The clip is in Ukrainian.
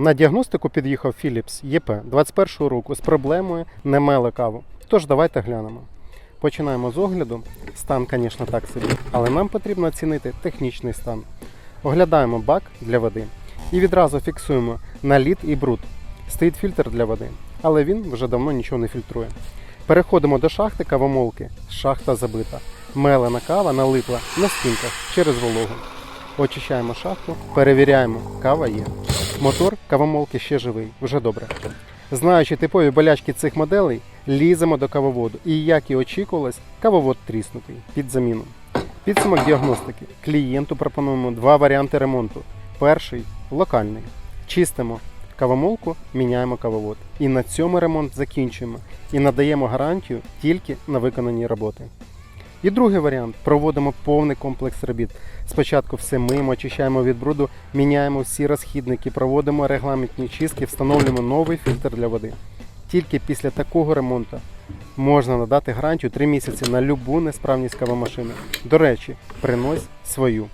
На діагностику під'їхав Philips ЄП 21 року з проблемою не мели каву. Тож давайте глянемо. Починаємо з огляду. Стан, звісно, так собі, але нам потрібно оцінити технічний стан. Оглядаємо бак для води і відразу фіксуємо наліт і бруд. Стоїть фільтр для води, але він вже давно нічого не фільтрує. Переходимо до шахти кавомолки. Шахта забита. Мелена кава налипла на стінках через вологу. Очищаємо шахту, перевіряємо, кава є. Мотор кавомолки ще живий, вже добре. Знаючи типові болячки цих моделей, ліземо до кавоводу. І як і очікувалось, кавовод тріснутий під заміну. Підсумок діагностики. Клієнту пропонуємо два варіанти ремонту. Перший локальний. Чистимо кавомолку, міняємо кавовод. І на цьому ремонт закінчуємо і надаємо гарантію тільки на виконані роботи. І другий варіант проводимо повний комплекс робіт. Спочатку все миємо, очищаємо від бруду, міняємо всі розхідники, проводимо регламентні чистки, встановлюємо новий фільтр для води. Тільки після такого ремонту можна надати гарантію 3 місяці на любу несправність кавомашини. До речі, принось свою.